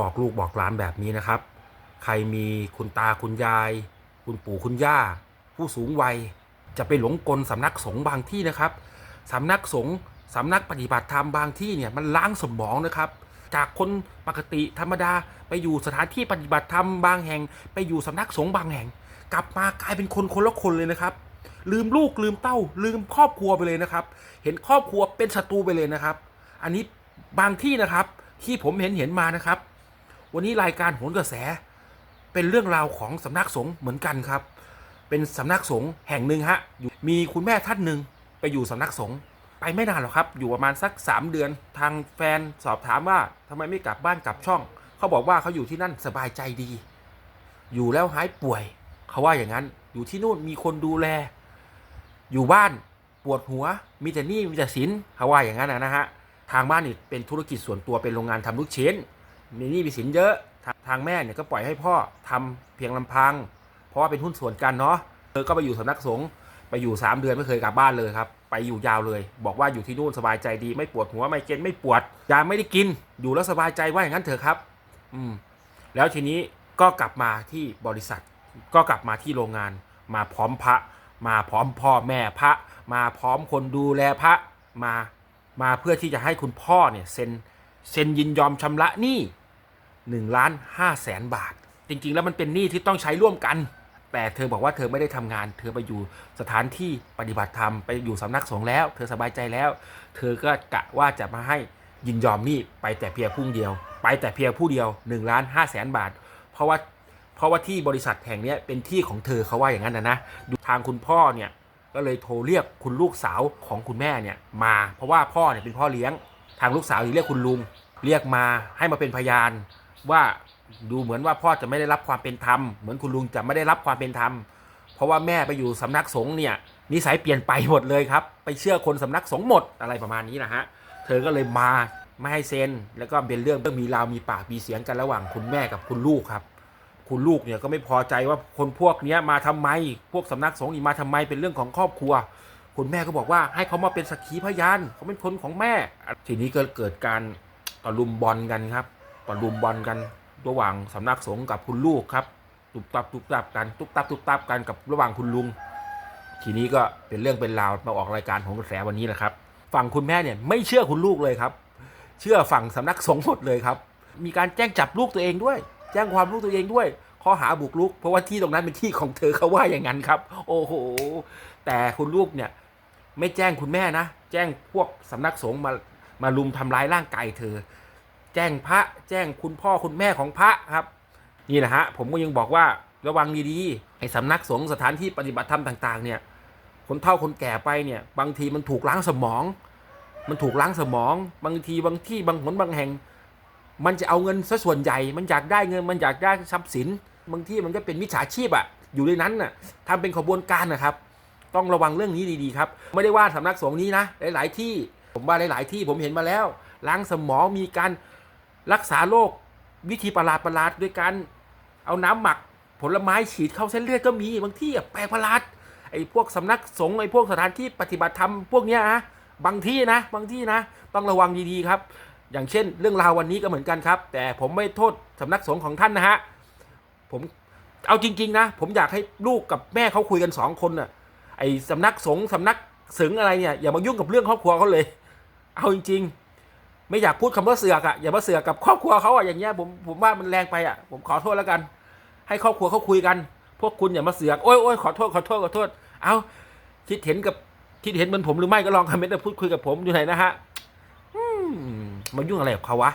บอกลูกบอกหลานแบบนี้นะครับ ใครมีคุณตาคุณยาย คุณปู่คุณย่า ผู้สูงวัย จะไปหลงกลสำนักสงฆ์บางที่นะครับสำนักสงฆ์สำนักปฏิบัติธรรมบางที่เนี่ยมันล้างสมองนะครับ จากคนปกติธรรมดาไปอยู่สถานที่ปฏิบัติธรรมบางแห่ง ไปอยู่สำนักสงฆ์บางแห่ง กลับมากลายเป็นคนคนละคนเลยนะครับลืมลูกลืมเต้า ลืมครอบครัวไปเลยนะครับ เห็นครอบครัวเป็นศัตรูไปเลยนะครับ อันนี้บางที่นะครับที่ผมเห็นเห็นมานะครับ วันนี้รายการโหนกระแส เป็นเรื่องราวของสำนักสงฆ์เหมือนกันครับ เป็นสำนักสงฆ์แห่งหนึ่งฮะมีคุณแม่ท่านหนึ่งไปอยู่สำนักสงฆ์ไปไม่นานหรอกครับ อยู่ประมาณสัก 3 เดือน ทางแฟนสอบถามว่าทำไมไม่กลับบ้านกลับช่อง เขาบอกว่าเขาอยู่ที่นั่นสบายใจดี อยู่แล้วหายป่วย เขาว่าอย่างนั้น อยู่ที่นู่นมีคนดูแล อยู่บ้านปวดหัว มีแต่นี้มีแต่สินเขาว่าอย่างนั้นนะนะฮะ ทางบ้านนี่เป็นธุรกิจส่วนตัวเป็นโรงงานทำลูกชิ้น มีหนี้มีสินเยอะทางแม่เนี่ยก็ปล่อยให้พ่อทำเพียงลำพัง เพราะว่าเป็นหุ้นส่วนกันเนาะเธอก็ไปอยู่สำนักสงฆ์ไปอยู่ 3 เดือนไม่เคยกลับบ้านเลยครับ ไปอยู่ยาวเลย บอกว่าอยู่ที่นู่นสบายใจดี ไม่ปวดหัวไม่เกณฑ์ไม่ปวดยาไม่ได้กิน อยู่แล้วสบายใจว่าอย่างนั้นเถอะครับ อืม แล้วทีนี้ก็กลับมาที่บริษัท ก็กลับมาที่โรงงาน มาพร้อมพระ มาพร้อมพ่อแม่พระ มาพร้อมคนดูแลพระมา มาเพื่อที่จะให้คุณพ่อเนี่ยเซ็นเซ็นยินยอมชำระหนี้ หนึ่งล้านห้าแสนบาท จริง ๆ แล้วมันเป็นหนี้ที่ต้องใช้ร่วมกัน แต่เธอบอกว่าเธอไม่ได้ทำงาน เธอไปอยู่สถานที่ปฏิบัติธรรมไปอยู่สำนักสงฆ์แล้ว เธอสบายใจแล้ว เธอก็กะว่าจะมาให้ยินยอมหนี้ไปแต่เพียงผู้เดียว ไปแต่เพียงผู้เดียว1ล้านห้าแสนบาท เพราะว่าเพราะว่าที่บริษัทแห่งนี้เป็นที่ของเธอเขาว่าอย่างนั้นนะนะทางคุณพ่อเนี่ยก็เลยโทรเรียกคุณลูกสาวของคุณแม่เนี่ยมา เพราะว่าพ่อเนี่ยเป็นพ่อเลี้ยง ทางลูกสาวเรียกคุณลุง เรียกมาให้มาเป็นพยาน ว่าดูเหมือนว่าพ่อจะไม่ได้รับความเป็นธรรม เหมือนคุณลุงจะไม่ได้รับความเป็นธรรม เพราะว่าแม่ไปอยู่สำนักสงฆ์เนี่ยนิสัยเปลี่ยนไปหมดเลยครับ ไปเชื่อคนสำนักสงฆ์หมดอะไรประมาณนี้นะฮะเธอก็เลยมาไม่ให้เซ็นแล้วก็เป็นเรื่องเรื่องมีราวมีปากมีเสียงกันระหว่างคุณแม่กับคุณลูกครับ คุณลูกเนี่ยก็ไม่พอใจว่าคนพวกนี้มาทำไมพวกสำนักสงฆ์นี่มาทำไมเป็นเรื่องของครอบครัว คุณแม่ก็บอกว่าให้เขามาเป็นสักขีพยานเขาเป็นคนของแม่ ทีนี้ก็เกิดการต่อลุมบอลกันครับ ต่อลุมบอลกันระหว่างสำนักสงฆ์กับคุณลูกครับ ตุบตับตุบตับกันตุบตับตุบตับกันกับระหว่างคุณลุง ทีนี้ก็เป็นเรื่องเป็นราวมาออกรายการของกระแสวันนี้แหละครับ ฝั่งคุณแม่เนี่ยไม่เชื่อคุณลูกเลยครับ เชื่อฝั่งสำนักสงฆ์หมดเลยครับ มีการแจ้งจับลูกตัวเองด้วย แจ้งความลูกตัวเองด้วยข้อหาบุกรุก เพราะว่าที่ตรงนั้นเป็นที่ของเธอเขาว่าอย่างนั้นครับ โอ้โห แต่คุณลูกเนี่ยไม่แจ้งคุณแม่นะ แจ้งพวกสำนักสงฆ์มามาลุมทำร้ายร่างกายเธอ แจ้งพระแจ้งคุณพ่อคุณแม่ของพระครับ นี่แหละฮะผมก็ยังบอกว่าระวังดีๆไอ้สำนักสงฆ์สถานที่ปฏิบัติธรรมต่าง ๆ เนี่ย คนเฒ่าคนแก่ไปเนี่ย บางทีมันถูกล้างสมอง มันถูกล้างสมอง บางทีบางที่บางหนบางแห่ง มันจะเอาเงินซะส่วนใหญ่ มันอยากได้เงิน มันอยากได้ทรัพย์สิน บางที่มันก็เป็นมิจฉาชีพอะอยู่ในนั้นน่ะทำเป็นขบวนการนะครับ ต้องระวังเรื่องนี้ดีๆครับ ไม่ได้ว่าสำนักสงฆ์นี้นะ หลาย ๆ ที่ ผมว่าหลาย ๆ ที่ผมเห็นมาแล้ว ล้างสมองมีการ รักษาโรควิธีประหลาดประหลาดด้วยการเอาน้ำหมักผลไม้ฉีดเข้าเส้นเลือดก็มีบางที่แปลกประหลาดไอ้พวกสำนักสงฆ์ไอ้พวกสถานที่ปฏิบัติธรรมพวกเนี้ยนะบางที่นะ บางที่นะ ต้องระวังดีๆครับ อย่างเช่น เรื่องราววันนี้ก็เหมือนกันครับ แต่ผมไม่โทษสำนักสงฆ์ของท่านนะฮะผมเอาจริง ๆ นะ ผมอยากให้ลูกกับแม่เขาคุยกันสองคนน่ะไอ้สำนักสงฆ์สำนักสึงอะไรเนี่ยอย่ามายุ่งกับเรื่องครอบครัวเขาเลย เอาจริง ๆ ไม่อยากพูดคำว่าเสือกอะอย่ามาเสือกกับครอบครัวเขาอะอย่างเงี้ยผมผมว่ามันแรงไปอะผมขอโทษแล้วกัน ให้ครอบครัวเขาคุยกัน พวกคุณอย่ามาเสือกโอ้ยโอ้ยขอโทษขอโทษขอโทษเอาคิดเห็นกับคิดเห็นเหมือนผมหรือไม่ก็ลองคอมเมนต์มาพูดคุยกับผมอยู่ไหนนะฮะมายุ่งอะไรกับเขาวะ